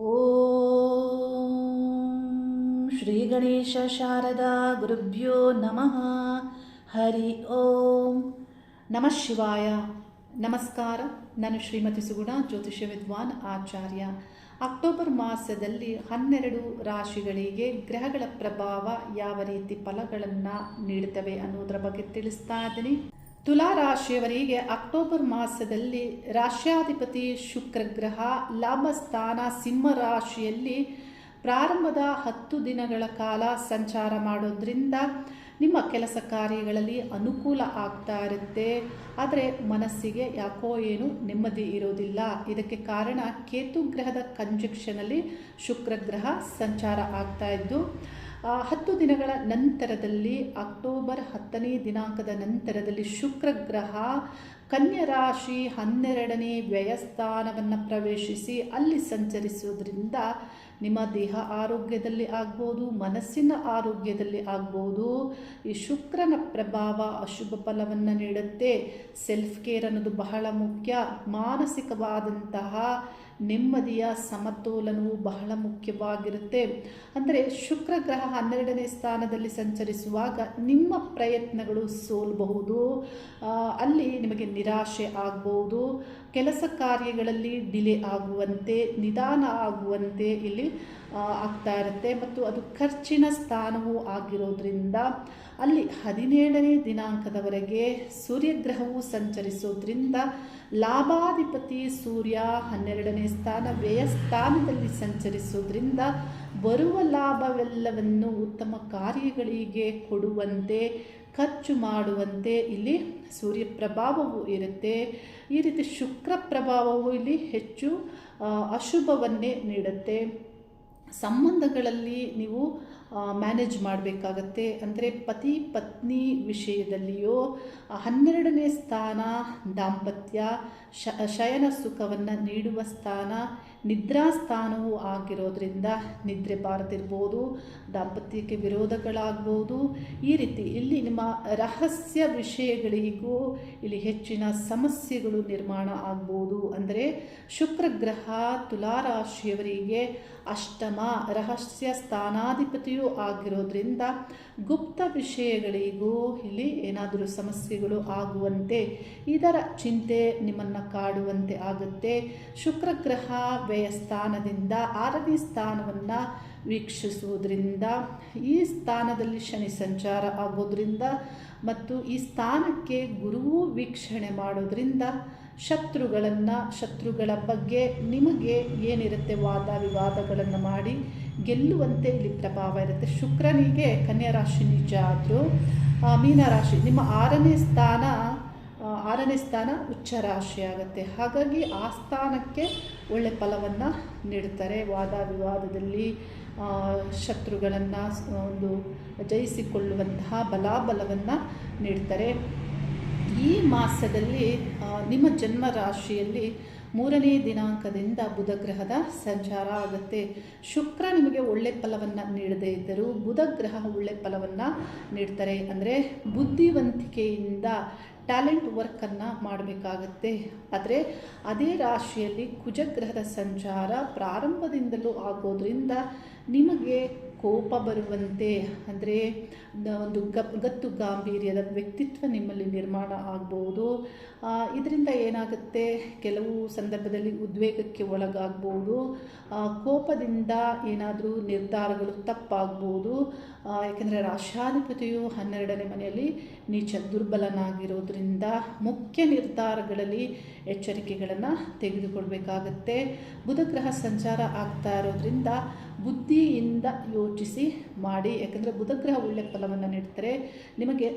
ಓಂ ಶ್ರೀ ಗಣೇಶ ಶಾರದಾ ಗುರುಭ್ಯೋ ನಮಃ. ಹರಿ ಓಂ. ನಮಃ ಶಿವಾಯ. ನಮಸ್ಕಾರ. ನಾನು ಶ್ರೀಮತಿ ಸುಗುಣ, ಜ್ಯೋತಿಷ್ಯ ವಿದ್ವಾನ್ ಆಚಾರ್ಯ. ಅಕ್ಟೋಬರ್ ಮಾಸದಲ್ಲಿ ಹನ್ನೆರಡು ರಾಶಿಗಳಿಗೆ ಗ್ರಹಗಳ ಪ್ರಭಾವ ಯಾವ ರೀತಿ ಫಲಗಳನ್ನು ನೀಡುತ್ತವೆ ಅನ್ನೋದರ ಬಗ್ಗೆ ತಿಳಿಸ್ತಾ ಇದ್ದೀನಿ. ತುಲಾ ರಾಶಿಯವರಿಗೆ ಅಕ್ಟೋಬರ್ ಮಾಸದಲ್ಲಿ ರಾಶ್ಯಾಧಿಪತಿ ಶುಕ್ರ ಗ್ರಹ ಲಾಭಸ್ಥಾನ ಸಿಂಹ ರಾಶಿಯಲ್ಲಿ ಪ್ರಾರಂಭದ ಹತ್ತು ದಿನಗಳ ಕಾಲ ಸಂಚಾರ ಮಾಡೋದ್ರಿಂದ ನಿಮ್ಮ ಕೆಲಸ ಕಾರ್ಯಗಳಲ್ಲಿ ಅನುಕೂಲ ಆಗ್ತಾ ಇರುತ್ತೆ. ಆದರೆ ಮನಸ್ಸಿಗೆ ಯಾಕೋ ಏನು ನೆಮ್ಮದಿ ಇರೋದಿಲ್ಲ. ಇದಕ್ಕೆ ಕಾರಣ ಕೇತು ಗ್ರಹದ ಕಂಜಕ್ಷನಲ್ಲಿ ಶುಕ್ರ ಗ್ರಹ ಸಂಚಾರ ಆಗ್ತಾ ಇದ್ದು ಹತ್ತು ದಿನಗಳ ನಂತರದಲ್ಲಿ, ಅಕ್ಟೋಬರ್ ಹತ್ತನೇ ದಿನಾಂಕದ ನಂತರದಲ್ಲಿ ಶುಕ್ರ ಗ್ರಹ ಕನ್ಯಾ ರಾಶಿ ಹನ್ನೆರಡನೇ ವ್ಯಯಸ್ಥಾನವನ್ನು ಪ್ರವೇಶಿಸಿ ಅಲ್ಲಿ ಸಂಚರಿಸುವುದರಿಂದ ನಿಮ್ಮ ದೇಹ ಆರೋಗ್ಯದಲ್ಲಿ ಆಗ್ಬೋದು, ಮನಸ್ಸಿನ ಆರೋಗ್ಯದಲ್ಲಿ ಆಗ್ಬೋದು. ಈ ಶುಕ್ರನ ಪ್ರಭಾವ ಅಶುಭ ಫಲವನ್ನು ನೀಡುತ್ತೆ. ಸೆಲ್ಫ್ ಕೇರ್ ಅನ್ನೋದು ಬಹಳ ಮುಖ್ಯ. ಮಾನಸಿಕವಾದಂತಹ ನೆಮ್ಮದಿಯ ಸಮತೋಲನವು ಬಹಳ ಮುಖ್ಯವಾಗಿರುತ್ತೆ. ಅಂದರೆ ಶುಕ್ರ ಗ್ರಹ ಹನ್ನೆರಡನೇ ಸ್ಥಾನದಲ್ಲಿ ಸಂಚರಿಸುವಾಗ ನಿಮ್ಮ ಪ್ರಯತ್ನಗಳು ಸೋಲಬಹುದು. ಅಲ್ಲಿ ನಿಮಗೆ ನಿರಾಶೆ ಆಗಬಹುದು. ಕೆಲಸ ಕಾರ್ಯಗಳಲ್ಲಿ ಡಿಲೇ ಆಗುವಂತೆ, ನಿಧಾನ ಆಗುವಂತೆ ಇಲ್ಲಿ ಆಗ್ತಾ ಇರುತ್ತೆ. ಮತ್ತು ಅದು ಖರ್ಚಿನ ಸ್ಥಾನವೂ ಆಗಿರೋದ್ರಿಂದ ಅಲ್ಲಿ ಹದಿನೇಳನೇ ದಿನಾಂಕದವರೆಗೆ ಸೂರ್ಯಗ್ರಹವು ಸಂಚರಿಸೋದ್ರಿಂದ ಲಾಭಾಧಿಪತಿ ಸೂರ್ಯ ಹನ್ನೆರಡನೇ ಸ್ಥಾನ, ವ್ಯಯ ಸ್ಥಾನದಲ್ಲಿ ಸಂಚರಿಸೋದ್ರಿಂದ ಬರುವ ಲಾಭವೆಲ್ಲವನ್ನು ಉತ್ತಮ ಕಾರ್ಯಗಳಿಗೆ ಕೊಡುವಂತೆ, ಖರ್ಚು ಮಾಡುವಂತೆ ಇಲ್ಲಿ ಸೂರ್ಯ ಪ್ರಭಾವವು ಇರುತ್ತೆ. ಈ ರೀತಿ ಶುಕ್ರ ಪ್ರಭಾವವು ಇಲ್ಲಿ ಹೆಚ್ಚು ಅಶುಭವನ್ನೇ ನೀಡುತ್ತೆ. ಸಂಬಂಧಗಳಲ್ಲಿ ನೀವು ಮ್ಯಾನೇಜ್ ಮಾಡಬೇಕಾಗತ್ತೆ. ಅಂದರೆ ಪತಿ ಪತ್ನಿ ವಿಷಯದಲ್ಲಿಯೋ ಹನ್ನೆರಡನೇ ಸ್ಥಾನ ದಾಂಪತ್ಯ ಶಯನ ಸುಖವನ್ನು ನೀಡುವ ಸ್ಥಾನ ನಿದ್ರಾ ಸ್ಥಾನವೂ ಆಗಿರೋದ್ರಿಂದ ನಿದ್ರೆ ಬಾರದಿರ್ಬೋದು, ದಾಂಪತ್ಯಕ್ಕೆ ವಿರೋಧಗಳಾಗ್ಬೋದು. ಈ ರೀತಿ ಇಲ್ಲಿ ನಿಮ್ಮ ರಹಸ್ಯ ವಿಷಯಗಳಿಗೂ ಇಲ್ಲಿ ಹೆಚ್ಚಿನ ಸಮಸ್ಯೆಗಳು ನಿರ್ಮಾಣ ಆಗ್ಬೋದು. ಅಂದರೆ ಶುಕ್ರ ಗ್ರಹ ತುಲಾರಾಶಿಯವರಿಗೆ ಅಷ್ಟಮ ರಹಸ್ಯ ಸ್ಥಾನಾಧಿಪತಿಯೂ ಆಗಿರೋದ್ರಿಂದ ಗುಪ್ತ ವಿಷಯಗಳಿಗೂ ಇಲ್ಲಿ ಏನಾದರೂ ಸಮಸ್ಯೆಗಳು ಆಗುವಂತೆ, ಇದರ ಚಿಂತೆ ನಿಮ್ಮನ್ನು ಕಾಡುವಂತೆ ಆಗುತ್ತೆ. ಶುಕ್ರ ಗ್ರಹ ವ್ಯಯ ಸ್ಥಾನದಿಂದ ಆರನೇ ಸ್ಥಾನವನ್ನು ವೀಕ್ಷಿಸುವುದರಿಂದ, ಈ ಸ್ಥಾನದಲ್ಲಿ ಶನಿ ಸಂಚಾರ ಆಗೋದ್ರಿಂದ ಮತ್ತು ಈ ಸ್ಥಾನಕ್ಕೆ ಗುರುವು ವೀಕ್ಷಣೆ ಮಾಡೋದ್ರಿಂದ ಶತ್ರುಗಳನ್ನು, ಶತ್ರುಗಳ ಬಗ್ಗೆ ನಿಮಗೆ ಏನಿರುತ್ತೆ ವಾದ ವಿವಾದಗಳನ್ನು ಮಾಡಿ ಗೆಲ್ಲುವಂತೆ ಇಲ್ಲಿ ಪ್ರಭಾವ ಇರುತ್ತೆ. ಶುಕ್ರನಿಗೆ ಕನ್ಯಾ ರಾಶಿ ನಿಜ ಆದರೂ ಮೀನರಾಶಿ ನಿಮ್ಮ ಆರನೇ ಸ್ಥಾನ ಆರನೇ ಸ್ಥಾನ ಉಚ್ಚ ರಾಶಿ ಆಗುತ್ತೆ. ಹಾಗಾಗಿ ಆ ಸ್ಥಾನಕ್ಕೆ ಒಳ್ಳೆ ಫಲವನ್ನು ನೀಡ್ತಾರೆ. ವಾದ ವಿವಾದದಲ್ಲಿ ಶತ್ರುಗಳನ್ನು ಒಂದು ಜಯಿಸಿಕೊಳ್ಳುವಂತಹ ಬಲಾಬಲವನ್ನು ನೀಡ್ತಾರೆ. ಈ ಮಾಸದಲ್ಲಿ ನಿಮ್ಮ ಜನ್ಮ ರಾಶಿಯಲ್ಲಿ ಮೂರನೇ ದಿನಾಂಕದಿಂದ ಬುಧಗ್ರಹದ ಸಂಚಾರ ಆಗುತ್ತೆ. ಶುಕ್ರ ನಿಮಗೆ ಒಳ್ಳೆ ಫಲವನ್ನು ನೀಡದೇ ಇದ್ದರೂ ಬುಧಗ್ರಹ ಒಳ್ಳೆ ಫಲವನ್ನು ನೀಡ್ತಾರೆ. ಅಂದರೆ ಬುದ್ಧಿವಂತಿಕೆಯಿಂದ ಟ್ಯಾಲೆಂಟ್ ವರ್ಕನ್ನು ಮಾಡಬೇಕಾಗತ್ತೆ. ಆದರೆ ಅದೇ ರಾಶಿಯಲ್ಲಿ ಕುಜಗ್ರಹದ ಸಂಚಾರ ಪ್ರಾರಂಭದಿಂದಲೂ ಆಗೋದ್ರಿಂದ ನಿಮಗೆ ಕೋಪ ಬರುವಂತೆ, ಅಂದರೆ ಒಂದು ಗಪ್, ಗತ್ತು ಗಾಂಭೀರ್ಯದ ವ್ಯಕ್ತಿತ್ವ ನಿಮ್ಮಲ್ಲಿ ನಿರ್ಮಾಣ ಆಗ್ಬೋದು. ಇದರಿಂದ ಏನಾಗುತ್ತೆ? ಕೆಲವು ಸಂದರ್ಭದಲ್ಲಿ ಉದ್ವೇಗಕ್ಕೆ ಒಳಗಾಗ್ಬೋದು. ಕೋಪದಿಂದ ಏನಾದರೂ ನಿರ್ಧಾರಗಳು ತಪ್ಪಾಗ್ಬೋದು. ಯಾಕೆಂದರೆ ರಾಷ್ಟ್ರಾಧಿಪತಿಯು ಹನ್ನೆರಡನೇ ಮನೆಯಲ್ಲಿ ನೀಚ, ದುರ್ಬಲನಾಗಿರೋದ್ರಿಂದ ಮುಖ್ಯ ನಿರ್ಧಾರಗಳಲ್ಲಿ ಎಚ್ಚರಿಕೆಗಳನ್ನು ತೆಗೆದುಕೊಳ್ಬೇಕಾಗತ್ತೆ. ಬುಧ ಗ್ರಹ ಸಂಚಾರ ಆಗ್ತಾ ಇರೋದ್ರಿಂದ ಬುದ್ಧಿಯಿಂದ ಯೋಚಿಸಿ ಮಾಡಿ, ಯಾಕಂದರೆ ಬುಧಗ್ರಹ ಒಳ್ಳೆ ಫಲವನ್ನು ನೀಡ್ತಾರೆ. ನಿಮಗೆ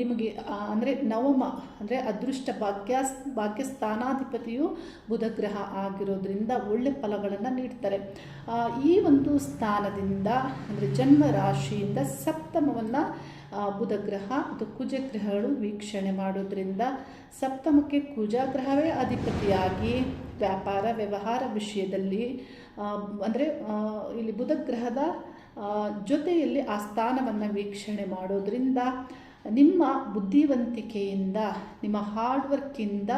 ನಿಮಗೆ ಅಂದರೆ ನವಮ, ಅಂದರೆ ಅದೃಷ್ಟ ಭಾಗ್ಯ ಭಾಗ್ಯ ಸ್ಥಾನಾಧಿಪತಿಯು ಬುಧಗ್ರಹ ಆಗಿರೋದ್ರಿಂದ ಒಳ್ಳೆ ಫಲಗಳನ್ನು ನೀಡ್ತಾರೆ. ಈ ಒಂದು ಸ್ಥಾನದಿಂದ, ಅಂದರೆ ಜನ್ಮ ರಾಶಿಯಿಂದ ಸಪ್ತಮವನ್ನು ಬುಧಗ್ರಹ ಮತ್ತು ಕುಜಗ್ರಹಗಳು ವೀಕ್ಷಣೆ ಮಾಡೋದ್ರಿಂದ ಸಪ್ತಮಕ್ಕೆ ಕುಜಗ್ರಹವೇ ಅಧಿಪತಿಯಾಗಿ ವ್ಯಾಪಾರ, ವ್ಯವಹಾರ ವಿಷಯದಲ್ಲಿ ಅಂದರೆ ಇಲ್ಲಿ ಬುಧ ಗ್ರಹದ ಜೊತೆಯಲ್ಲಿ ಆ ಸ್ಥಾನವನ್ನು ವೀಕ್ಷಣೆ ಮಾಡೋದ್ರಿಂದ ನಿಮ್ಮ ಬುದ್ಧಿವಂತಿಕೆಯಿಂದ, ನಿಮ್ಮ ಹಾರ್ಡ್ ವರ್ಕಿಂದ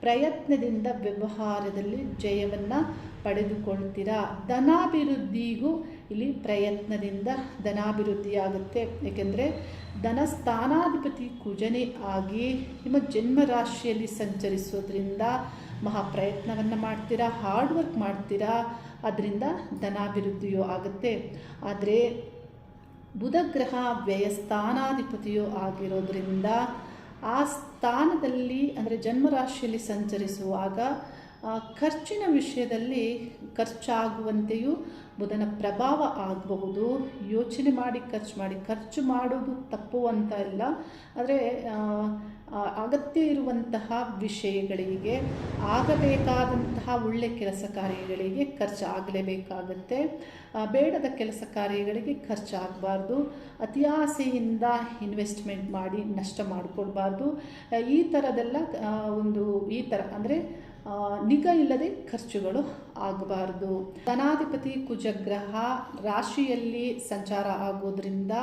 ಪ್ರಯತ್ನದಿಂದ, ವ್ಯವಹಾರದಲ್ಲಿ ಜಯವನ್ನು ಪಡೆದುಕೊಳ್ತೀರಾ? ಧನಾಭಿವೃದ್ಧಿಗೂ ಇಲ್ಲಿ ಪ್ರಯತ್ನದಿಂದ ಧನಾಭಿವೃದ್ಧಿಯಾಗುತ್ತೆ. ಏಕೆಂದರೆ, ಧನ ಸ್ಥಾನಾಧಿಪತಿ ಕುಜನೆ ಆಗಿ ನಿಮ್ಮ ಜನ್ಮ ರಾಶಿಯಲ್ಲಿ ಸಂಚರಿಸೋದ್ರಿಂದ ಮಹಾ ಪ್ರಯತ್ನವನ್ನು ಮಾಡ್ತೀರಾ? ಹಾರ್ಡ್ ವರ್ಕ್ ಮಾಡ್ತೀರಾ? ಅದರಿಂದ ಧನಾಭಿವೃದ್ಧಿಯೂ ಆಗುತ್ತೆ. ಆದರೆ ಬುಧಗ್ರಹ ವ್ಯಯಸ್ಥಾನಾಧಿಪತಿಯೂ ಆಗಿರೋದ್ರಿಂದ ಆ ಸ್ಥಾನದಲ್ಲಿ ಅಂದರೆ ಜನ್ಮರಾಶಿಯಲ್ಲಿ ಸಂಚರಿಸುವಾಗ ಖರ್ಚಿನ ವಿಷಯದಲ್ಲಿ ಖರ್ಚಾಗುವಂತೆಯೂ ಬುಧನ ಪ್ರಭಾವ ಆಗಬಹುದು. ಯೋಚನೆ ಮಾಡಿ, ಖರ್ಚು ಮಾಡಿ, ಖರ್ಚು ಮಾಡೋದು ತಪ್ಪು ಅಂತ ಇಲ್ಲ. ಆದರೆ ಅಗತ್ಯ ಇರುವಂತಹ ವಿಷಯಗಳಿಗೆ, ಆಗಬೇಕಾದಂತಹ ಒಳ್ಳೆ ಕೆಲಸ ಕಾರ್ಯಗಳಿಗೆ ಖರ್ಚಾಗಲೇಬೇಕಾಗತ್ತೆ. ಬೇಡದ ಕೆಲಸ ಕಾರ್ಯಗಳಿಗೆ ಖರ್ಚಾಗಬಾರ್ದು. ಅತಿಯಾಸೆಯಿಂದ ಇನ್ವೆಸ್ಟ್ಮೆಂಟ್ ಮಾಡಿ ನಷ್ಟ ಮಾಡಿಕೊಡ್ಬಾರ್ದು ಈ ಥರದೆಲ್ಲ ಒಂದು, ಈ ಥರ ಅಂದರೆ ನಿಗ ಇಲ್ಲದೆ ಖರ್ಚುಗಳು ಆಗಬಾರ್ದು. ಧನಾಧಿಪತಿ ಕುಜಗ್ರಹ ರಾಶಿಯಲ್ಲಿ ಸಂಚಾರ ಆಗೋದ್ರಿಂದ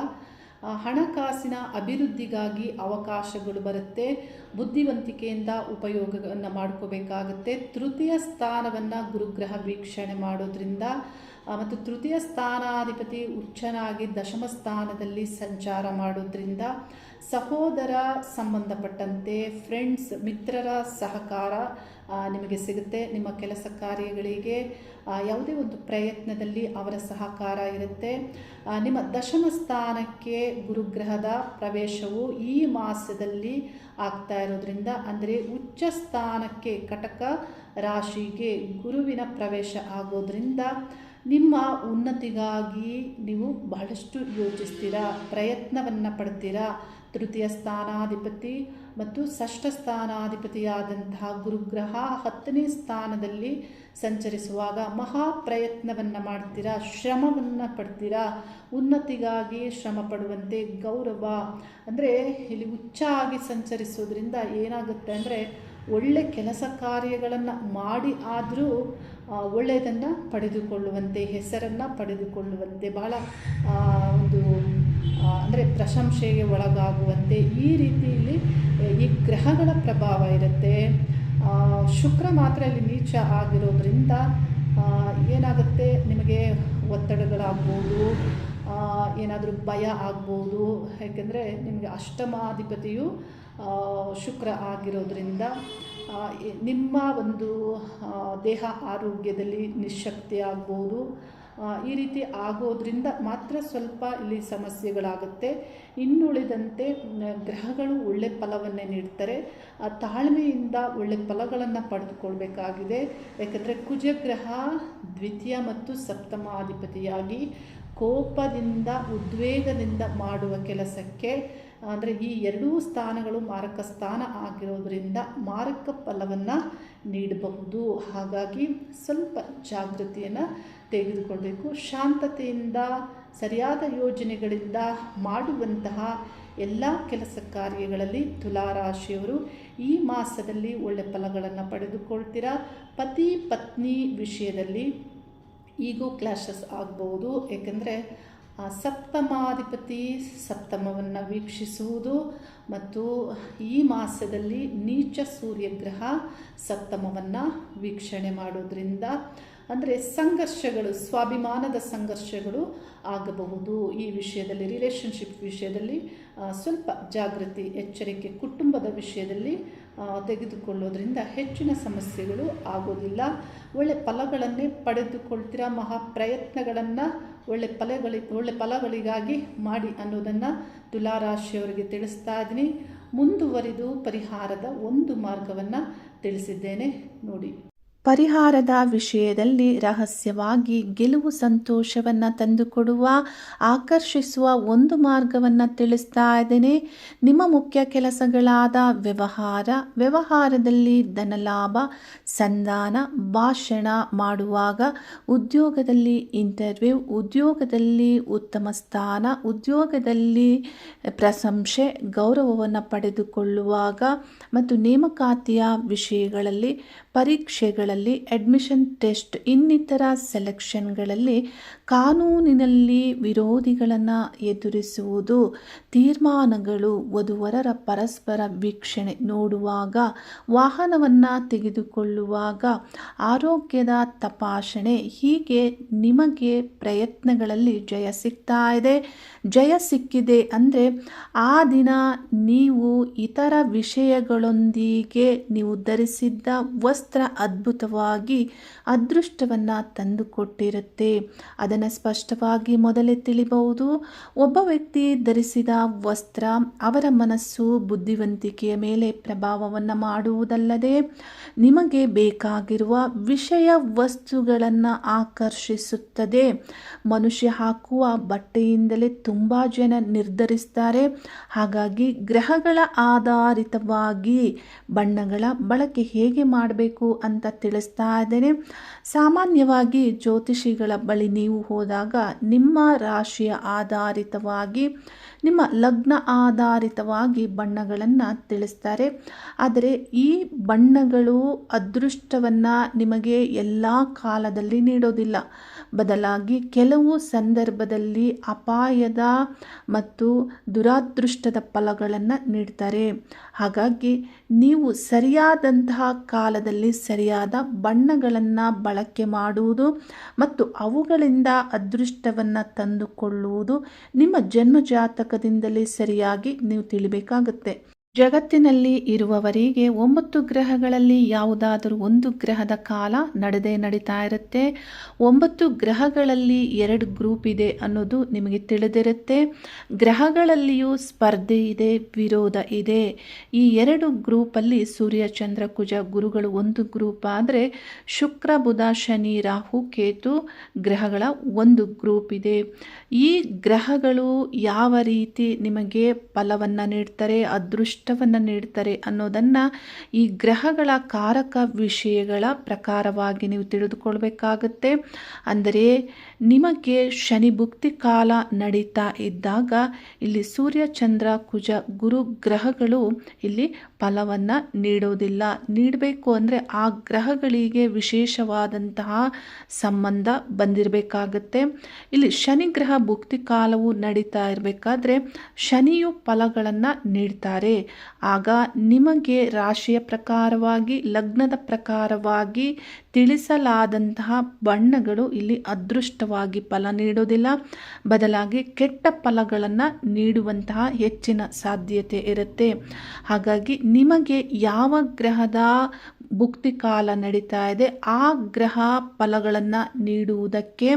ಹಣಕಾಸಿನ ಅಭಿವೃದ್ಧಿಗಾಗಿ ಅವಕಾಶಗಳು ಬರುತ್ತೆ, ಬುದ್ಧಿವಂತಿಕೆಯಿಂದ ಉಪಯೋಗವನ್ನು ಮಾಡ್ಕೋಬೇಕಾಗುತ್ತೆ. ತೃತೀಯ ಸ್ಥಾನವನ್ನು ಗುರುಗ್ರಹ ವೀಕ್ಷಣೆ ಮಾಡೋದ್ರಿಂದ ಮತ್ತು ತೃತೀಯ ಸ್ಥಾನಾಧಿಪತಿ ಉಚ್ಚನಾಗಿ ದಶಮ ಸ್ಥಾನದಲ್ಲಿ ಸಂಚಾರ ಮಾಡೋದ್ರಿಂದ ಸಹೋದರ ಸಂಬಂಧಪಟ್ಟಂತೆ ಫ್ರೆಂಡ್ಸ್ ಮಿತ್ರರ ಸಹಕಾರ ನಿಮಗೆ ಸಿಗುತ್ತೆ. ನಿಮ್ಮ ಕೆಲಸ ಕಾರ್ಯಗಳಿಗೆ ಯಾವುದೇ ಒಂದು ಪ್ರಯತ್ನದಲ್ಲಿ ಅವರ ಸಹಕಾರ ಇರುತ್ತೆ. ನಿಮ್ಮ ದಶಮ ಸ್ಥಾನಕ್ಕೆ ಗುರುಗ್ರಹದ ಪ್ರವೇಶವು ಈ ಮಾಸದಲ್ಲಿ ಆಗ್ತಾ ಇರೋದ್ರಿಂದ, ಅಂದರೆ ಉಚ್ಚ ಸ್ಥಾನಕ್ಕೆ ಕಟಕ ರಾಶಿಗೆ ಗುರುವಿನ ಪ್ರವೇಶ ಆಗೋದ್ರಿಂದ ನಿಮ್ಮ ಉನ್ನತಿಗಾಗಿ ನೀವು ಬಹಳಷ್ಟು ಯೋಚಿಸ್ತೀರಾ, ಪ್ರಯತ್ನವನ್ನು ಪಡ್ತೀರಾ ತೃತೀಯ ಸ್ಥಾನಾಧಿಪತಿ ಮತ್ತು ಷಷ್ಠ ಸ್ಥಾನಾಧಿಪತಿಯಾದಂತಹ ಗುರುಗ್ರಹ ಹತ್ತನೇ ಸ್ಥಾನದಲ್ಲಿ ಸಂಚರಿಸುವಾಗ ಮಹಾ ಪ್ರಯತ್ನವನ್ನು ಮಾಡ್ತೀರಾ, ಶ್ರಮವನ್ನು ಪಡ್ತೀರಾ, ಉನ್ನತಿಗಾಗಿ ಶ್ರಮ ಪಡುವಂತೆ ಗೌರವ, ಅಂದರೆ ಇಲ್ಲಿ ಉಚ್ಚ ಆಗಿ ಸಂಚರಿಸೋದ್ರಿಂದ ಏನಾಗುತ್ತೆ ಅಂದರೆ ಒಳ್ಳೆ ಕೆಲಸ ಕಾರ್ಯಗಳನ್ನು ಮಾಡಿ ಆದರೂ ಒಳ್ಳೆಯದನ್ನು ಪಡೆದುಕೊಳ್ಳುವಂತೆ, ಹೆಸರನ್ನು ಪಡೆದುಕೊಳ್ಳುವಂತೆ ಬಹಳ ಒಂದು ಅಂದರೆ ಪ್ರಶಂಸೆಗೆ ಒಳಗಾಗುವಂತೆ ಈ ರೀತಿಯಲ್ಲಿ ಈ ಗ್ರಹಗಳ ಪ್ರಭಾವ ಇರುತ್ತೆ. ಶುಕ್ರ ಮಾತ್ರ ಇಲ್ಲಿ ನೀಚ ಆಗಿರೋದ್ರಿಂದ ಏನಾಗುತ್ತೆ? ನಿಮಗೆ ಒತ್ತಡಗಳಾಗ್ಬೋದು ಏನಾದರೂ ಭಯ ಆಗ್ಬೋದು. ಯಾಕೆಂದರೆ ನಿಮಗೆ ಅಷ್ಟಮಾಧಿಪತಿಯು ಶುಕ್ರ ಆಗಿರೋದ್ರಿಂದ ನಿಮ್ಮ ಒಂದು ದೇಹ ಆರೋಗ್ಯದಲ್ಲಿ ನಿಶಕ್ತಿ ಆಗ್ಬೋದು. ಈ ರೀತಿ ಆಗೋದ್ರಿಂದ ಮಾತ್ರ ಸ್ವಲ್ಪ ಇಲ್ಲಿ ಸಮಸ್ಯೆಗಳಾಗುತ್ತೆ. ಇನ್ನುಳಿದಂತೆ ಗ್ರಹಗಳು ಒಳ್ಳೆ ಫಲವನ್ನೇ ನೀಡ್ತಾರೆ. ಆ ತಾಳ್ಮೆಯಿಂದ ಒಳ್ಳೆ ಫಲಗಳನ್ನು ಪಡೆದುಕೊಳ್ಬೇಕಾಗಿದೆ. ಯಾಕಂದರೆ ಕುಜಗ್ರಹ ದ್ವಿತೀಯ ಮತ್ತು ಸಪ್ತಮಾಧಿಪತಿಯಾಗಿ ಕೋಪದಿಂದ, ಉದ್ವೇಗದಿಂದ ಮಾಡುವ ಕೆಲಸಕ್ಕೆ, ಅಂದರೆ ಈ ಎರಡೂ ಸ್ಥಾನಗಳು ಮಾರಕ ಸ್ಥಾನ ಆಗಿರೋದ್ರಿಂದ ಮಾರಕ ಫಲವನ್ನು ನೀಡಬಹುದು. ಹಾಗಾಗಿ ಸ್ವಲ್ಪ ಜಾಗೃತಿಯನ್ನು ತೆಗೆದುಕೊಳ್ಬೇಕು. ಶಾಂತತೆಯಿಂದ, ಸರಿಯಾದ ಯೋಜನೆಗಳಿಂದ ಮಾಡುವಂತಹ ಎಲ್ಲ ಕೆಲಸ ಕಾರ್ಯಗಳಲ್ಲಿ ತುಲಾರಾಶಿಯವರು ಈ ಮಾಸದಲ್ಲಿ ಒಳ್ಳೆ ಫಲಗಳನ್ನು ಪಡೆದುಕೊಳ್ತೀರಾ? ಪತಿ ಪತ್ನಿ ವಿಷಯದಲ್ಲಿ ಈಗೋ ಕ್ಲಾಶಸ್ ಆಗ್ಬೋದು ಏಕೆಂದರೆ ಸಪ್ತಮಾಧಿಪತಿ ಸಪ್ತಮವನ್ನು ವೀಕ್ಷಿಸುವುದು ಮತ್ತು ಈ ಮಾಸದಲ್ಲಿ ನೀಚ ಸೂರ್ಯಗ್ರಹ ಸಪ್ತಮವನ್ನು ವೀಕ್ಷಣೆ ಮಾಡೋದ್ರಿಂದ ಅಂದರೆ ಸಂಘರ್ಷಗಳು, ಸ್ವಾಭಿಮಾನದ ಸಂಘರ್ಷಗಳು ಆಗಬಹುದು. ಈ ವಿಷಯದಲ್ಲಿ ರಿಲೇಷನ್ಶಿಪ್ ವಿಷಯದಲ್ಲಿ ಸ್ವಲ್ಪ ಜಾಗೃತಿ, ಎಚ್ಚರಿಕೆ ಕುಟುಂಬದ ವಿಷಯದಲ್ಲಿ ತೆಗೆದುಕೊಳ್ಳೋದ್ರಿಂದ ಹೆಚ್ಚಿನ ಸಮಸ್ಯೆಗಳು ಆಗೋದಿಲ್ಲ. ಒಳ್ಳೆ ಫಲಗಳನ್ನೇ ಪಡೆದುಕೊಳ್ತೀರಾ? ಮಹಾ ಪ್ರಯತ್ನಗಳನ್ನು ಒಳ್ಳೆ ಫಲಗಳಿ ಒಳ್ಳೆ ಫಲಗಳಿಗಾಗಿ ಮಾಡಿ ಅನ್ನೋದನ್ನು ತುಲಾರಾಶಿಯವರಿಗೆ ತಿಳಿಸ್ತಾ ಇದ್ದೀನಿ. ಮುಂದುವರಿದು ಪರಿಹಾರದ ಒಂದು ಮಾರ್ಗವನ್ನು ತಿಳಿಸಿದ್ದೇನೆ. ನೋಡಿ. ಪರಿಹಾರದ ವಿಷಯದಲ್ಲಿ ರಹಸ್ಯವಾಗಿ ಗೆಲುವು ಸಂತೋಷವನ್ನು ತಂದುಕೊಡುವ, ಆಕರ್ಷಿಸುವ ಒಂದು ಮಾರ್ಗವನ್ನು ತಿಳಿಸ್ತಾ ಇದ್ದೇನೆ. ನಿಮ್ಮ ಮುಖ್ಯ ಕೆಲಸಗಳಾದ ವ್ಯವಹಾರ, ವ್ಯವಹಾರದಲ್ಲಿ ಧನಲಾಭ, ಸಂಧಾನ, ಭಾಷಣ ಮಾಡುವಾಗ ಉದ್ಯೋಗದಲ್ಲಿ ಇಂಟರ್ವ್ಯೂ ಉದ್ಯೋಗದಲ್ಲಿ ಉತ್ತಮ ಸ್ಥಾನ, ಉದ್ಯೋಗದಲ್ಲಿ ಪ್ರಶಂಸೆ, ಗೌರವವನ್ನು ಪಡೆದುಕೊಳ್ಳುವಾಗ ಮತ್ತು ನೇಮಕಾತಿಯ ವಿಷಯಗಳಲ್ಲಿ, ಪರೀಕ್ಷೆಗಳಲ್ಲಿ ಅಡ್ಮಿಷನ್ ಟೆಸ್ಟ್ ಇನ್ನಿತರ ಸೆಲೆಕ್ಷನ್ಗಳಲ್ಲಿ ಕಾನೂನಿನಲ್ಲಿ ವಿರೋಧಿಗಳನ್ನು ಎದುರಿಸುವುದು ತೀರ್ಮಾನಗಳು ವಧುವರರ ಪರಸ್ಪರ ವೀಕ್ಷಣೆ ನೋಡುವಾಗ, ವಾಹನವನ್ನು ತೆಗೆದುಕೊಳ್ಳುವಾಗ, ಆರೋಗ್ಯದ ತಪಾಸಣೆ ಹೀಗೆ ನಿಮಗೆ ಪ್ರಯತ್ನಗಳಲ್ಲಿ ಜಯ ಸಿಗ್ತಾ ಇದೆ. ಜಯ ಸಿಕ್ಕಿದೆ ಅಂದರೆ ಆ ದಿನ ನೀವು ಇತರ ವಿಷಯಗಳೊಂದಿಗೆ ನೀವು ಧರಿಸಿದ್ದ ವಸ್ತ್ರ ಅದ್ಭುತವಾಗಿ ಅದೃಷ್ಟವನ್ನು ತಂದುಕೊಟ್ಟಿರುತ್ತೆ. ಅದನ್ನು ಸ್ಪಷ್ಟವಾಗಿ ಮೊದಲೇ ತಿಳಿಬಹುದು. ಒಬ್ಬ ವ್ಯಕ್ತಿ ಧರಿಸಿದ ವಸ್ತ್ರ ಅವರ ಮನಸ್ಸು ಬುದ್ಧಿವಂತಿಕೆಯ ಮೇಲೆ ಪ್ರಭಾವವನ್ನು ಮಾಡುವುದಲ್ಲದೆ ನಿಮಗೆ ಬೇಕಾಗಿರುವ ವಿಷಯ ವಸ್ತುಗಳನ್ನು ಆಕರ್ಷಿಸುತ್ತದೆ. ಮನುಷ್ಯ ಹಾಕುವ ಬಟ್ಟೆಯಿಂದಲೇ ತುಂಬ ಜನ ನಿರ್ಧರಿಸ್ತಾರೆ. ಹಾಗಾಗಿ ಗ್ರಹಗಳ ಆಧಾರಿತವಾಗಿ ಬಣ್ಣಗಳ ಬಳಕೆ ಹೇಗೆ ಮಾಡಬೇಕು ಅಂತ ತಿಳಿಸ್ತಾ ಇದ್ದೇನೆ. ಸಾಮಾನ್ಯವಾಗಿ ಜ್ಯೋತಿಷಿಗಳ ಬಳಿ ನೀವು ಹೋದಾಗ ನಿಮ್ಮ ರಾಶಿಯ ಆಧಾರಿತವಾಗಿ, ನಿಮ್ಮ ಲಗ್ನ ಆಧಾರಿತವಾಗಿ ಬಣ್ಣಗಳನ್ನು ತಿಳಿಸ್ತಾರೆ. ಆದರೆ ಈ ಬಣ್ಣಗಳು ಅದೃಷ್ಟವನ್ನು ನಿಮಗೆ ಎಲ್ಲ ಕಾಲದಲ್ಲಿ ನೀಡೋದಿಲ್ಲ. ಬದಲಾಗಿ ಕೆಲವು ಸಂದರ್ಭದಲ್ಲಿ ಅಪಾಯದ ಮತ್ತು ದುರಾದೃಷ್ಟದ ಫಲಗಳನ್ನು ನೀಡ್ತಾರೆ. ಹಾಗಾಗಿ ನೀವು ಸರಿಯಾದಂತಹ ಕಾಲದಲ್ಲಿ ಸರಿಯಾದ ಬಣ್ಣಗಳನ್ನು ಬಳಕೆ ಮಾಡುವುದು ಮತ್ತು ಅವುಗಳಿಂದ ಅದೃಷ್ಟವನ್ನು ತಂದುಕೊಳ್ಳುವುದು ನಿಮ್ಮ ಜನ್ಮ ಜಾತಕದಿಂದಲೇ ಸರಿಯಾಗಿ ನೀವು ತಿಳಿಬೇಕಾಗುತ್ತೆ. ಜಗತ್ತಿನಲ್ಲಿ ಇರುವವರಿಗೆ ಒಂಬತ್ತು ಗ್ರಹಗಳಲ್ಲಿ ಯಾವುದಾದರೂ ಒಂದು ಗ್ರಹದ ಕಾಲ ನಡೆದೇ ನಡೀತಾ ಇರುತ್ತೆ. ಒಂಬತ್ತು ಗ್ರಹಗಳಲ್ಲಿ ಎರಡು ಗ್ರೂಪ್ ಇದೆ ಅನ್ನೋದು ನಿಮಗೆ ತಿಳಿದಿರುತ್ತೆ. ಗ್ರಹಗಳಲ್ಲಿಯೂ ಸ್ಪರ್ಧೆ ಇದೆ, ವಿರೋಧ ಇದೆ. ಈ ಎರಡು ಗ್ರೂಪಲ್ಲಿ ಸೂರ್ಯ, ಚಂದ್ರ, ಕುಜ ಗುರುಗಳು ಒಂದು ಗ್ರೂಪ್ ಆದರೆ ಶುಕ್ರ, ಬುಧ, ಶನಿ, ರಾಹು, ಕೇತು ಗ್ರಹಗಳ ಒಂದು ಗ್ರೂಪ್ ಇದೆ. ಈ ಗ್ರಹಗಳು ಯಾವ ರೀತಿ ನಿಮಗೆ ಫಲವನ್ನು ನೀಡ್ತಾರೆ ಅದೃಷ್ಟವನ್ನು ನೀಡ್ತಾರೆ ಅನ್ನೋದನ್ನು ಈ ಗ್ರಹಗಳ ಕಾರಕ ವಿಷಯಗಳ ಪ್ರಕಾರವಾಗಿ ನೀವು ತಿಳಿದುಕೊಳ್ಬೇಕಾಗತ್ತೆ. ಅಂದರೆ ನಿಮಗೆ ಶನಿ ಭುಕ್ತಿ ಕಾಲ ನಡೀತಾ ಇದ್ದಾಗ ಇಲ್ಲಿ ಸೂರ್ಯ, ಚಂದ್ರ, ಕುಜ, ಗುರು ಗ್ರಹಗಳು ಇಲ್ಲಿ ಫಲವನ್ನು ನೀಡೋದಿಲ್ಲ. ನೀಡಬೇಕು ಅಂದರೆ ಆ ಗ್ರಹಗಳಿಗೆ ವಿಶೇಷವಾದಂತಹ ಸಂಬಂಧ ಬಂದಿರಬೇಕಾಗತ್ತೆ. ಇಲ್ಲಿ ಶನಿ ಗ್ರಹ ಭುಕ್ತಿ ಕಾಲವು ನಡೀತಾ ಇರಬೇಕಾದ್ರೆ ಶನಿಯು ಫಲಗಳನ್ನು ನೀಡ್ತಾರೆ. ಆಗ ನಿಮಗೆ ರಾಶಿಯ ಪ್ರಕಾರವಾಗಿ, ಲಗ್ನದ ಪ್ರಕಾರವಾಗಿ ತಿಳಿಸಲಾದಂತಹ ಬಣ್ಣಗಳು ಇಲ್ಲಿ ಅದೃಷ್ಟವಾಗಿ ಫಲ ನೀಡೋದಿಲ್ಲ ಬದಲಾಗಿ ಕೆಟ್ಟ ಫಲಗಳನ್ನು ನೀಡುವಂತಹ ಹೆಚ್ಚಿನ ಸಾಧ್ಯತೆ ಇರುತ್ತೆ. ಹಾಗಾಗಿ ನಿಮಗೆ ಯಾವ ಗ್ರಹದ ಭುಕ್ತಿ ಕಾಲ ನಡೀತಾ ಇದೆ, ಆ ಗ್ರಹ ಫಲಗಳನ್ನು ನೀಡುವುದಕ್ಕೆ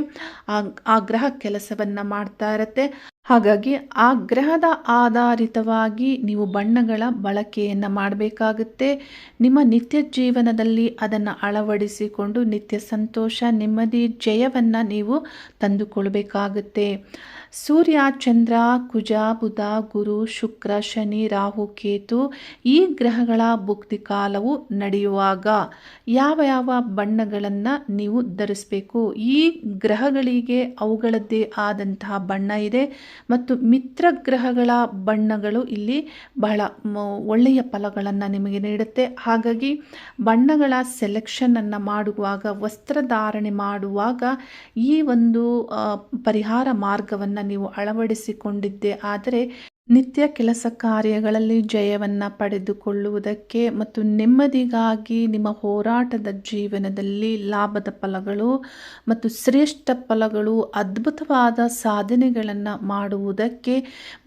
ಆ ಗ್ರಹ ಕೆಲಸವನ್ನು ಮಾಡ್ತಾ ಇರುತ್ತೆ. ಹಾಗಾಗಿ ಆ ಗ್ರಹದ ಆಧಾರಿತವಾಗಿ ನೀವು ಬಣ್ಣಗಳ ಬಳಕೆಯನ್ನು ಮಾಡಬೇಕಾಗುತ್ತೆ. ನಿಮ್ಮ ನಿತ್ಯ ಜೀವನದಲ್ಲಿ ಅದನ್ನು ಅಳವಡಿಸಿಕೊಂಡು ನಿತ್ಯ ಸಂತೋಷ, ನೆಮ್ಮದಿ, ಜಯವನ್ನು ನೀವು ತಂದುಕೊಳ್ಬೇಕಾಗುತ್ತೆ. ಸೂರ್ಯ, ಚಂದ್ರ, ಕುಜ, ಬುಧ, ಗುರು, ಶುಕ್ರ, ಶನಿ, ರಾಹು, ಕೇತು ಈ ಗ್ರಹಗಳ ಭುಕ್ತಿ ಕಾಲವು ನಡೆಯುವಾಗ ಯಾವ ಯಾವ ಬಣ್ಣಗಳನ್ನು ನೀವು ಧರಿಸಬೇಕು? ಈ ಗ್ರಹಗಳಿಗೆ ಅವುಗಳದ್ದೇ ಆದಂತಹ ಬಣ್ಣ ಇದೆ ಮತ್ತು ಮಿತ್ರ ಗ್ರಹಗಳ ಬಣ್ಣಗಳು ಇಲ್ಲಿ ಬಹಳ ಒಳ್ಳೆಯ ಫಲಗಳನ್ನು ನಿಮಗೆ ನೀಡುತ್ತೆ. ಹಾಗಾಗಿ ಬಣ್ಣಗಳ ಸೆಲೆಕ್ಷನನ್ನು ಮಾಡುವಾಗ ವಸ್ತ್ರಧಾರಣೆ ಮಾಡುವಾಗ ಈ ಒಂದು ಪರಿಹಾರ ಮಾರ್ಗವನ್ನು ನೀವು ಅಳವಡಿಸಿಕೊಂಡಿದ್ದೆ. ಆದರೆ ನಿತ್ಯ ಕೆಲಸ ಕಾರ್ಯಗಳಲ್ಲಿ ಜಯವನ್ನು ಪಡೆದುಕೊಳ್ಳುವುದಕ್ಕೆ ಮತ್ತು ನೆಮ್ಮದಿಗಾಗಿ ನಿಮ್ಮ ಹೋರಾಟದ ಜೀವನದಲ್ಲಿ ಲಾಭದ ಫಲಗಳು ಮತ್ತು ಶ್ರೇಷ್ಠ ಫಲಗಳು, ಅದ್ಭುತವಾದ ಸಾಧನೆಗಳನ್ನು ಮಾಡುವುದಕ್ಕೆ,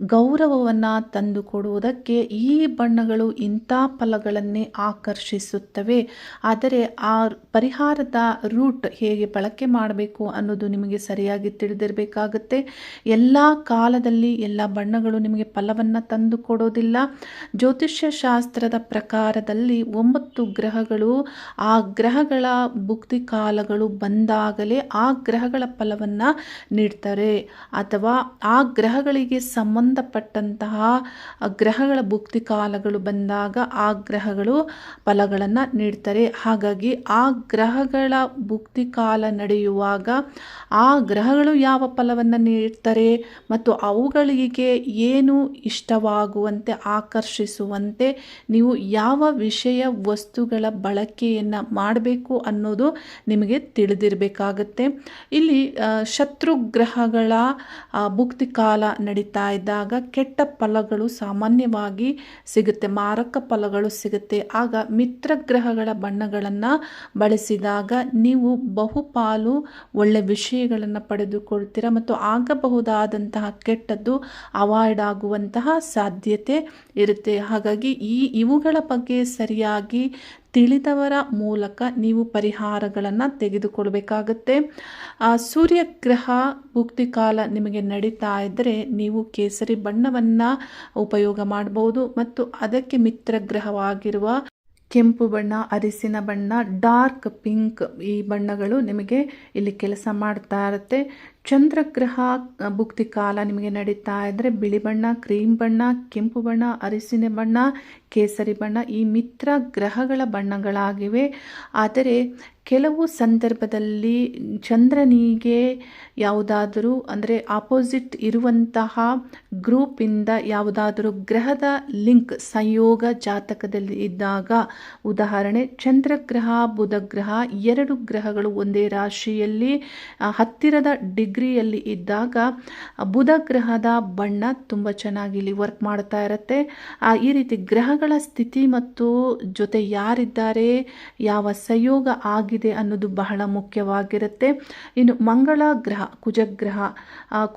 ಗೌರವವನ್ನು ತಂದುಕೊಡುವುದಕ್ಕೆ ಈ ಬಣ್ಣಗಳು ಇಂಥ ಫಲಗಳನ್ನೇ ಆಕರ್ಷಿಸುತ್ತವೆ. ಆದರೆ ಆ ಪರಿಹಾರದ ರೂಟ್ ಹೇಗೆ ಬಳಕೆ ಮಾಡಬೇಕು ಅನ್ನೋದು ನಿಮಗೆ ಸರಿಯಾಗಿ ತಿಳಿದಿರಬೇಕಾಗುತ್ತೆ. ಎಲ್ಲ ಕಾಲದಲ್ಲಿ ಎಲ್ಲ ಬಣ್ಣಗಳು ನಿಮಗೆ ಫಲವನ್ನು ತಂದು ಕೊಡೋದಿಲ್ಲ. ಜ್ಯೋತಿಷ್ಯ ಶಾಸ್ತ್ರದ ಪ್ರಕಾರದಲ್ಲಿ ಒಂಬತ್ತು ಗ್ರಹಗಳು, ಆ ಗ್ರಹಗಳ ಭುಕ್ತಿ ಕಾಲಗಳು ಬಂದಾಗಲೇ ಆ ಗ್ರಹಗಳ ಫಲವನ್ನು ನೀಡ್ತಾರೆ. ಅಥವಾ ಆ ಗ್ರಹಗಳಿಗೆ ಸಂಬಂಧಪಟ್ಟಂತಹ ಗ್ರಹಗಳ ಭುಕ್ತಿ ಕಾಲಗಳು ಬಂದಾಗ ಆ ಗ್ರಹಗಳು ಫಲಗಳನ್ನು ನೀಡ್ತಾರೆ. ಹಾಗಾಗಿ ಆ ಗ್ರಹಗಳ ಭುಕ್ತಿ ಕಾಲ ನಡೆಯುವಾಗ ಆ ಗ್ರಹಗಳು ಯಾವ ಫಲವನ್ನು ನೀಡ್ತಾರೆ ಮತ್ತು ಅವುಗಳಿಗೆ ಏನು ಇಷ್ಟವಾಗುವಂತೆ, ಆಕರ್ಷಿಸುವಂತೆ ನೀವು ಯಾವ ವಿಷಯ ವಸ್ತುಗಳ ಬಳಕೆಯನ್ನು ಮಾಡಬೇಕು ಅನ್ನೋದು ನಿಮಗೆ ತಿಳಿದಿರಬೇಕಾಗತ್ತೆ. ಇಲ್ಲಿ ಶತ್ರು ಶತ್ರುಗ್ರಹಗಳ ಭುಕ್ತಿ ಕಾಲ ನಡೀತಾ ಇದ್ದಾಗ ಕೆಟ್ಟ ಫಲಗಳು ಸಾಮಾನ್ಯವಾಗಿ ಸಿಗುತ್ತೆ, ಮಾರಕ ಫಲಗಳು ಸಿಗುತ್ತೆ. ಆಗ ಮಿತ್ರ ಗ್ರಹಗಳ ಬಣ್ಣಗಳನ್ನು ಬಳಸಿದಾಗ ನೀವು ಬಹುಪಾಲು ಒಳ್ಳೆ ವಿಷಯಗಳನ್ನು ಪಡೆದುಕೊಳ್ತೀರಾ ಮತ್ತು ಆಗಬಹುದಾದಂತಹ ಕೆಟ್ಟದ್ದು ಅವಾಯ್ಡ್ ಆಗುವಂತಹ ಸಾಧ್ಯತೆ ಇರುತ್ತೆ. ಹಾಗಾಗಿ ಈ ಇವುಗಳ ಬಗ್ಗೆ ಸರಿಯಾಗಿ ತಿಳಿದವರ ಮೂಲಕ ನೀವು ಪರಿಹಾರಗಳನ್ನು ತೆಗೆದುಕೊಳ್ಬೇಕಾಗತ್ತೆ. ಸೂರ್ಯಗ್ರಹ ಕಾಲ ನಿಮಗೆ ನಡೀತಾ ಇದ್ದರೆ ನೀವು ಕೇಸರಿ ಬಣ್ಣವನ್ನು ಉಪಯೋಗ ಮಾಡ್ಬೋದು. ಮತ್ತು ಅದಕ್ಕೆ ಮಿತ್ರಗ್ರಹವಾಗಿರುವ ಕೆಂಪು ಬಣ್ಣ, ಅರಿಸಿನ ಬಣ್ಣ, ಡಾರ್ಕ್ ಪಿಂಕ್ ಈ ಬಣ್ಣಗಳು ನಿಮಗೆ ಇಲ್ಲಿ ಕೆಲಸ ಮಾಡ್ತಾ ಇರುತ್ತೆ. ಚಂದ್ರಗ್ರಹ ಭುಕ್ತಿ ಕಾಲ ನಿಮಗೆ ನಡೀತಾ ಇದ್ದರೆ ಬಿಳಿ ಬಣ್ಣ ಕ್ರೀಮ್ ಬಣ್ಣ, ಕೆಂಪು ಬಣ್ಣ, ಅರಿಸಿನ ಬಣ್ಣ, ಕೇಸರಿ ಬಣ್ಣ ಈ ಮಿತ್ರ ಗ್ರಹಗಳ ಬಣ್ಣಗಳಾಗಿವೆ. ಆದರೆ ಕೆಲವು ಸಂದರ್ಭದಲ್ಲಿ ಚಂದ್ರನಿಗೆ ಯಾವುದಾದರೂ, ಅಂದರೆ ಆಪೋಸಿಟ್ ಇರುವಂತಹ ಗ್ರೂಪಿಂದ ಯಾವುದಾದರೂ ಗ್ರಹದ ಲಿಂಕ್ ಸಂಯೋಗ ಜಾತಕದಲ್ಲಿ ಇದ್ದಾಗ, ಉದಾಹರಣೆ, ಚಂದ್ರಗ್ರಹ, ಬುಧಗ್ರಹ, ಎರಡು ಗ್ರಹಗಳು ಒಂದೇ ರಾಶಿಯಲ್ಲಿ ಹತ್ತಿರದ ಡಿಗ್ರಿಯಲ್ಲಿ ಇದ್ದಾಗ ಬುಧ ಗ್ರಹದ ಬಣ್ಣ ತುಂಬ ಚೆನ್ನಾಗಿ ಇಲ್ಲಿ ವರ್ಕ್ ಮಾಡ್ತಾ ಇರುತ್ತೆ. ಈ ರೀತಿ ಗ್ರಹಗಳ ಸ್ಥಿತಿ ಮತ್ತು ಜೊತೆ ಯಾರಿದ್ದಾರೆ, ಯಾವ ಸಂಯೋಗ ಆಗಿದೆ ಅನ್ನೋದು ಬಹಳ ಮುಖ್ಯವಾಗಿರುತ್ತೆ. ಇನ್ನು ಮಂಗಳ ಗ್ರಹ, ಕುಜಗ್ರಹ.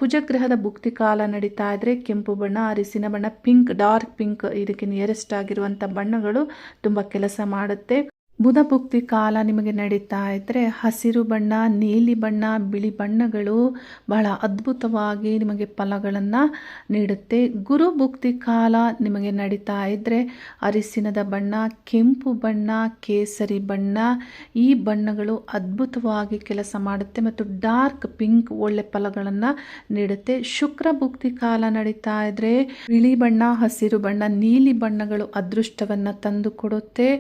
ಕುಜಗ್ರಹದ ಭುಕ್ತಿ ಕಾಲ ನಡೀತಾ ಇದ್ರೆ ಕೆಂಪು ಬಣ್ಣ, ಅರಿಸಿನ ಬಣ್ಣ, ಪಿಂಕ್, ಡಾರ್ಕ್ ಪಿಂಕ್ ಇದಕ್ಕೆ ನಿಯರೆಸ್ಟ್ ಆಗಿರುವಂಥ ಬಣ್ಣಗಳು ತುಂಬ ಕೆಲಸ ಮಾಡುತ್ತೆ. ಬುಧ ಭುಕ್ತಿ ಕಾಲ ನಿಮಗೆ ನಡೀತಾ ಇದ್ದರೆ ಹಸಿರು ಬಣ್ಣ, ನೀಲಿ ಬಣ್ಣ, ಬಿಳಿ ಬಣ್ಣಗಳು ಬಹಳ ಅದ್ಭುತವಾಗಿ ನಿಮಗೆ ಫಲಗಳನ್ನು ನೀಡುತ್ತೆ. ಗುರು ಭುಕ್ತಿ ಕಾಲ ನಿಮಗೆ ನಡೀತಾ ಇದ್ದರೆ ಅರಿಸಿನದ ಬಣ್ಣ, ಕೆಂಪು ಬಣ್ಣ, ಕೇಸರಿ ಬಣ್ಣ, ಈ ಬಣ್ಣಗಳು ಅದ್ಭುತವಾಗಿ ಕೆಲಸ ಮಾಡುತ್ತೆ ಮತ್ತು ಡಾರ್ಕ್ ಪಿಂಕ್ ಒಳ್ಳೆ ಫಲಗಳನ್ನು ನೀಡುತ್ತೆ. ಶುಕ್ರ ಭುಕ್ತಿ ಕಾಲ ನಡೀತಾ ಇದ್ದರೆ ಬಿಳಿ ಬಣ್ಣ, ಹಸಿರು ಬಣ್ಣ, ನೀಲಿ ಬಣ್ಣಗಳು ಅದೃಷ್ಟವನ್ನು ತಂದು ಕೊಡುತ್ತೆ.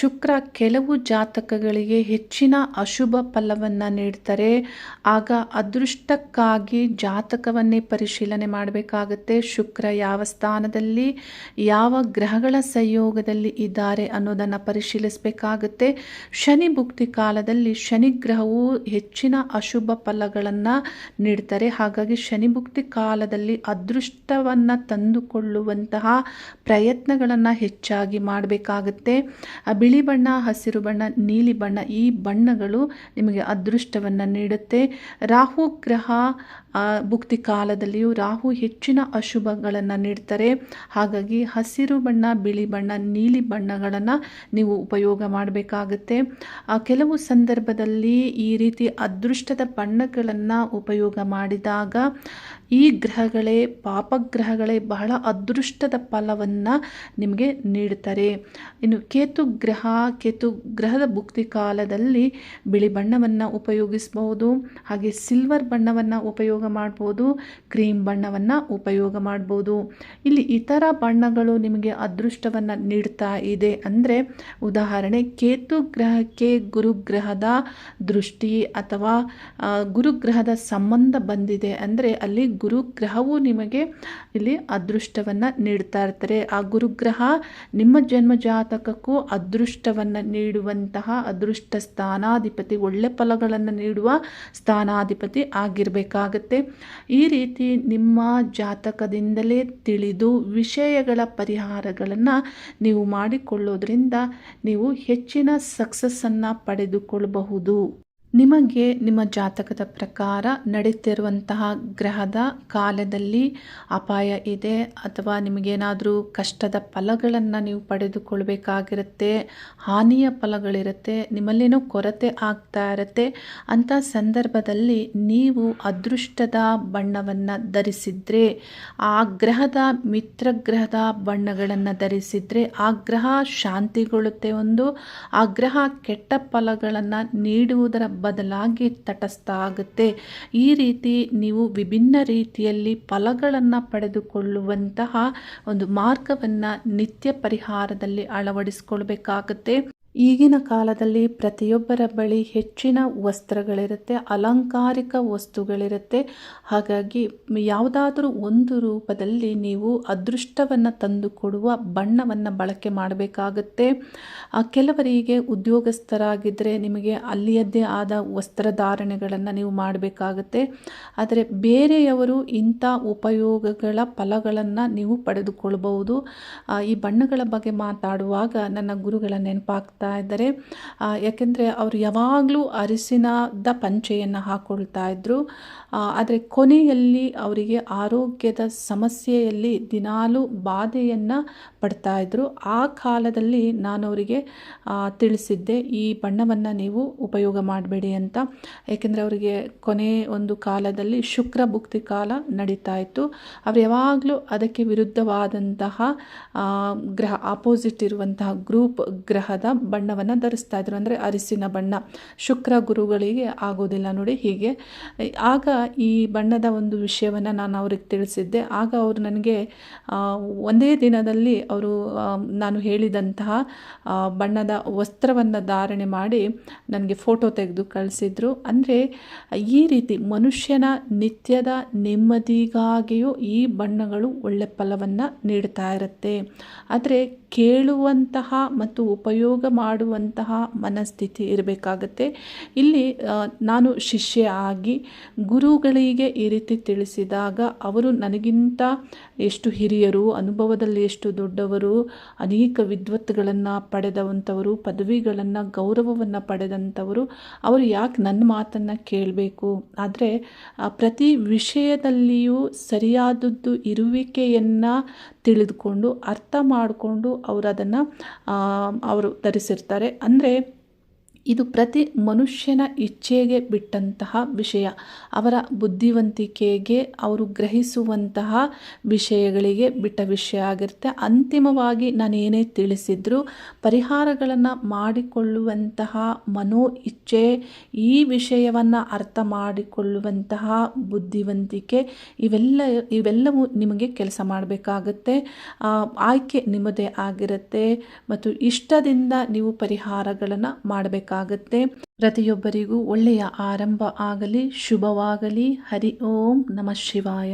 ಶುಕ್ರ ಕೆಲವು ಜಾತಕಗಳಿಗೆ ಹೆಚ್ಚಿನ ಅಶುಭ ಫಲವನ್ನು ನೀಡ್ತಾರೆ. ಆಗ ಅದೃಷ್ಟಕ್ಕಾಗಿ ಜಾತಕವನ್ನೇ ಪರಿಶೀಲನೆ ಮಾಡಬೇಕಾಗುತ್ತೆ. ಶುಕ್ರ ಯಾವ ಸ್ಥಾನದಲ್ಲಿ, ಯಾವ ಗ್ರಹಗಳ ಸಂಯೋಗದಲ್ಲಿ ಇದ್ದಾರೆ ಅನ್ನೋದನ್ನು ಪರಿಶೀಲಿಸಬೇಕಾಗುತ್ತೆ. ಶನಿ ಭುಕ್ತಿ ಕಾಲದಲ್ಲಿ ಶನಿ ಗ್ರಹವು ಹೆಚ್ಚಿನ ಅಶುಭ ಫಲಗಳನ್ನು ನೀಡ್ತಾರೆ. ಹಾಗಾಗಿ ಶನಿ ಭುಕ್ತಿ ಕಾಲದಲ್ಲಿ ಅದೃಷ್ಟವನ್ನು ತಂದುಕೊಳ್ಳುವಂತಹ ಪ್ರಯತ್ನಗಳನ್ನು ಹೆಚ್ಚಾಗಿ ಮಾಡಬೇಕಾಗುತ್ತೆ. ಬಿಳಿ ಬಣ್ಣ ಹಸಿರು ಬಣ್ಣ, ನೀಲಿ ಬಣ್ಣ ಈ ಬಣ್ಣಗಳು ನಿಮಗೆ ಅದೃಷ್ಟವನ್ನು ನೀಡುತ್ತೆ. ರಾಹು ಗ್ರಹ ಭುಕ್ತಿ ಕಾಲದಲ್ಲಿಯೂ ರಾಹು ಹೆಚ್ಚಿನ ಅಶುಭಗಳನ್ನು ನೀಡ್ತಾರೆ. ಹಾಗಾಗಿ ಹಸಿರು ಬಣ್ಣ, ಬಿಳಿ ಬಣ್ಣ, ನೀಲಿ ಬಣ್ಣಗಳನ್ನು ನೀವು ಉಪಯೋಗ ಮಾಡಬೇಕಾಗುತ್ತೆ. ಕೆಲವು ಸಂದರ್ಭದಲ್ಲಿ ಈ ರೀತಿ ಅದೃಷ್ಟದ ಬಣ್ಣಗಳನ್ನು ಉಪಯೋಗ ಮಾಡಿದಾಗ ಈ ಗ್ರಹಗಳೇ ಪಾಪಗ್ರಹಗಳೇ ಬಹಳ ಅದೃಷ್ಟದ ಫಲವನ್ನು ನಿಮಗೆ ನೀಡ್ತಾರೆ. ಇನ್ನು ಕೇತು ಗ್ರಹ, ಕೇತು ಗ್ರಹದ ಭುಕ್ತಿ ಕಾಲದಲ್ಲಿ ಬಿಳಿ ಬಣ್ಣವನ್ನು ಉಪಯೋಗಿಸ್ಬೋದು, ಹಾಗೆ ಸಿಲ್ವರ್ ಬಣ್ಣವನ್ನು ಉಪಯೋಗ ಮಾಡ್ಬೋದು ಕ್ರೀಮ್ ಬಣ್ಣವನ್ನು ಉಪಯೋಗ ಮಾಡ್ಬೋದು. ಇಲ್ಲಿ ಇತರ ಬಣ್ಣಗಳು ನಿಮಗೆ ಅದೃಷ್ಟವನ್ನು ನೀಡ್ತಾ ಇದೆ. ಅಂದರೆ ಉದಾಹರಣೆ, ಕೇತು ಗ್ರಹಕ್ಕೆ ಗುರುಗ್ರಹದ ದೃಷ್ಟಿ ಅಥವಾ ಗುರುಗ್ರಹದ ಸಂಬಂಧ ಬಂದಿದೆ. ಅಂದರೆ ಅಲ್ಲಿ ಗುರುಗ್ರಹವು ನಿಮಗೆ ಇಲ್ಲಿ ಅದೃಷ್ಟವನ್ನು ನೀಡ್ತಾ ಇರ್ತಾರೆ. ಆ ಗುರುಗ್ರಹ ನಿಮ್ಮ ಜನ್ಮ ಜಾತಕಕ್ಕೂ ಅದೃಷ್ಟವನ್ನು ನೀಡುವಂತಹ ಅದೃಷ್ಟ ಸ್ಥಾನಾಧಿಪತಿ, ಒಳ್ಳೆ ಫಲಗಳನ್ನು ನೀಡುವ ಸ್ಥಾನಾಧಿಪತಿ ಆಗಿರಬೇಕಾಗತ್ತೆ. ಈ ರೀತಿ ನಿಮ್ಮ ಜಾತಕದಿಂದಲೇ ತಿಳಿದು ವಿಷಯಗಳ ಪರಿಹಾರಗಳನ್ನು ನೀವು ಮಾಡಿಕೊಳ್ಳೋದ್ರಿಂದ ನೀವು ಹೆಚ್ಚಿನ ಸಕ್ಸಸ್ಸನ್ನು ಪಡೆದುಕೊಳ್ಳಬಹುದು ನಿಮಗೆ ನಿಮ್ಮ ಜಾತಕದ ಪ್ರಕಾರ ನಡೀತಿರುವಂತಹ ಗ್ರಹದ ಕಾಲದಲ್ಲಿ ಅಪಾಯ ಇದೆ ಅಥವಾ ನಿಮಗೇನಾದರೂ ಕಷ್ಟದ ಫಲಗಳನ್ನು ನೀವು ಪಡೆದುಕೊಳ್ಬೇಕಾಗಿರುತ್ತೆ, ಹಾನಿಯ ಫಲಗಳಿರುತ್ತೆ, ನಿಮ್ಮಲ್ಲೇನೋ ಕೊರತೆ ಆಗ್ತಾ ಇರುತ್ತೆ ಅಂಥ ಸಂದರ್ಭದಲ್ಲಿ ನೀವು ಅದೃಷ್ಟದ ಬಣ್ಣವನ್ನು ಧರಿಸಿದರೆ, ಆ ಗ್ರಹದ ಮಿತ್ರ ಗ್ರಹದ ಬಣ್ಣಗಳನ್ನು ಧರಿಸಿದರೆ ಆ ಗ್ರಹ ಶಾಂತಿಗೊಳ್ಳುತ್ತೆ ಒಂದು, ಆ ಗ್ರಹ ಕೆಟ್ಟ ಫಲಗಳನ್ನು ನೀಡುವುದರ ಬದಲಾಗಿ ತಟಸ್ಥ ಆಗುತ್ತೆ ಈ ರೀತಿ ನೀವು ವಿಭಿನ್ನ ರೀತಿಯಲ್ಲಿ ಫಲಗಳನ್ನು ಪಡೆದುಕೊಳ್ಳುವಂತಹ ಒಂದು ಮಾರ್ಗವನ್ನು ನಿತ್ಯ ಪರಿಹಾರದಲ್ಲಿ ಅಳವಡಿಸ್ಕೊಳ್ಬೇಕಾಗತ್ತೆ. ಈಗಿನ ಕಾಲದಲ್ಲಿ ಪ್ರತಿಯೊಬ್ಬರ ಬಳಿ ಹೆಚ್ಚಿನ ವಸ್ತ್ರಗಳಿರುತ್ತೆ, ಅಲಂಕಾರಿಕ ವಸ್ತುಗಳಿರುತ್ತೆ. ಹಾಗಾಗಿ ಯಾವುದಾದ್ರೂ ಒಂದು ರೂಪದಲ್ಲಿ ನೀವು ಅದೃಷ್ಟವನ್ನು ತಂದುಕೊಡುವ ಬಣ್ಣವನ್ನು ಬಳಕೆ ಮಾಡಬೇಕಾಗುತ್ತೆ. ಕೆಲವರಿಗೆ ಉದ್ಯೋಗಸ್ಥರಾಗಿದ್ದರೆ ನಿಮಗೆ ಅಲ್ಲಿಯದ್ದೇ ಆದ ವಸ್ತ್ರಧಾರಣೆಗಳನ್ನು ನೀವು ಮಾಡಬೇಕಾಗುತ್ತೆ. ಆದರೆ ಬೇರೆಯವರು ಇಂಥ ಉಪಯೋಗಗಳ ಫಲಗಳನ್ನು ನೀವು ಪಡೆದುಕೊಳ್ಬಹುದು. ಈ ಬಣ್ಣಗಳ ಬಗ್ಗೆ ಮಾತಾಡುವಾಗ ನನ್ನ ಗುರುಗಳ ನೆನಪಾಗ್ತಾ ಇದ್ದಾರೆ. ಯಾಕೆಂದರೆ ಅವರು ಯಾವಾಗಲೂ ಅರಿಸಿನದ ಪಂಚೆಯನ್ನು ಹಾಕ್ಕೊಳ್ತಾ ಇದ್ದರು ಆದರೆ ಕೊನೆಯಲ್ಲಿ ಅವರಿಗೆ ಆರೋಗ್ಯದ ಸಮಸ್ಯೆಯಲ್ಲಿ ದಿನಾಲೂ ಬಾಧೆಯನ್ನು ಪಡ್ತಾ ಇದ್ದರು ಆ ಕಾಲದಲ್ಲಿ ನಾನು ಅವರಿಗೆ ತಿಳಿಸಿದ್ದೆ, ಈ ಬಣ್ಣವನ್ನು ನೀವು ಉಪಯೋಗ ಮಾಡಬೇಡಿ ಅಂತ. ಏಕೆಂದರೆ ಅವರಿಗೆ ಕೊನೆ ಒಂದು ಕಾಲದಲ್ಲಿ ಶುಕ್ರ ಭುಕ್ತಿ ಕಾಲ ನಡೀತಾ ಇತ್ತು. ಅವ್ರು ಯಾವಾಗಲೂ ಅದಕ್ಕೆ ವಿರುದ್ಧವಾದಂತಹ ಗ್ರಹ ಆಪೋಸಿಟ್ ಇರುವಂತಹ ಗ್ರೂಪ್ ಗ್ರಹದ ಬಣ್ಣವನ್ನು ಧರಿಸ್ತಾ ಇದ್ರು. ಅಂದರೆ ಅರಿಸಿನ ಬಣ್ಣ. ಶುಕ್ರ ಗುರುಗಳಿಗೆ ಆಗೋದಿಲ್ಲ ನೋಡಿ ಹೀಗೆ. ಆಗ ಈ ಬಣ್ಣದ ಒಂದು ವಿಷಯವನ್ನು ನಾನು ಅವ್ರಿಗೆ ತಿಳಿಸಿದ್ದೆ. ಆಗ ಅವರು ನನಗೆ ಒಂದೇ ದಿನದಲ್ಲಿ ಅವರು ನಾನು ಹೇಳಿದಂತಹ ಬಣ್ಣದ ವಸ್ತ್ರವನ್ನು ಧಾರಣೆ ಮಾಡಿ ನನಗೆ ಫೋಟೋ ತೆಗೆದು ಕಳಿಸಿದ್ರು. ಅಂದರೆ, ಈ ರೀತಿ ಮನುಷ್ಯನ ನಿತ್ಯದ ನೆಮ್ಮದಿಗಾಗಿಯೂ ಈ ಬಣ್ಣಗಳು ಒಳ್ಳೆ ಫಲವನ್ನು ನೀಡ್ತಾ ಇರುತ್ತೆ. ಆದರೆ ಕೇಳುವಂತಹ ಮತ್ತು ಉಪಯೋಗ ಮಾಡುವಂತಹ ಮನಸ್ಥಿತಿ ಇರಬೇಕಾಗತ್ತೆ. ಇಲ್ಲಿ ನಾನು ಶಿಷ್ಯ ಆಗಿ ಗುರುಗಳಿಗೆ ಈ ರೀತಿ ತಿಳಿಸಿದಾಗ ಅವರು ನನಗಿಂತ ಎಷ್ಟು ಹಿರಿಯರು, ಅನುಭವದಲ್ಲಿ ಎಷ್ಟು ದೊಡ್ಡವರು, ಅನೇಕ ವಿದ್ವತ್ಗಳನ್ನು ಪಡೆದವಂಥವರು, ಪದವಿಗಳನ್ನು, ಗೌರವವನ್ನು ಪಡೆದಂಥವರು, ಅವರು ಯಾಕೆ ನನ್ನ ಮಾತನ್ನು ಕೇಳಬೇಕು? ಆದರೆ ಪ್ರತಿ ವಿಷಯದಲ್ಲಿಯೂ ಸರಿಯಾದದ್ದು ಇರುವಿಕೆಯನ್ನು ತಿಳಿದುಕೊಂಡು ಅರ್ಥ ಮಾಡಿಕೊಂಡು ಅವರು ಅದನ್ನು ಅವರು ಧರಿಸಿರ್ತಾರೆ. ಅಂದರೆ ಇದು ಪ್ರತಿ ಮನುಷ್ಯನ ಇಚ್ಛೆಗೆ ಬಿಟ್ಟಂತಹ ವಿಷಯ. ಅವರ ಬುದ್ಧಿವಂತಿಕೆಗೆ ಅವರು ಗ್ರಹಿಸುವಂತಹ ವಿಷಯಗಳಿಗೆ ಬಿಟ್ಟ ವಿಷಯ ಆಗಿರುತ್ತೆ. ಅಂತಿಮವಾಗಿ ನಾನು ಏನೇ ತಿಳಿಸಿದ್ರು ಪರಿಹಾರಗಳನ್ನು ಮಾಡಿಕೊಳ್ಳುವಂತಹ ಮನೋ ಇಚ್ಛೆ, ಈ ವಿಷಯವನ್ನು ಅರ್ಥ ಮಾಡಿಕೊಳ್ಳುವಂತಹ ಬುದ್ಧಿವಂತಿಕೆ, ಇವೆಲ್ಲ, ಇವೆಲ್ಲವೂ ನಿಮಗೆ ಕೆಲಸ ಮಾಡಬೇಕಾಗತ್ತೆ. ಆಯ್ಕೆ ನಿಮ್ಮದೇ ಆಗಿರುತ್ತೆ. ಮತ್ತು ಇಷ್ಟದಿಂದ ನೀವು ಪರಿಹಾರಗಳನ್ನು ಮಾಡಬೇಕಾಗುತ್ತೆ ಪ್ರತಿಯೊಬ್ಬರಿಗೂ ಒಳ್ಳೆಯ ಆರಂಭ ಆಗಲಿ ಶುಭವಾಗಲಿ. ಹರಿ ಓಂ ನಮಃ ಶಿವಾಯ.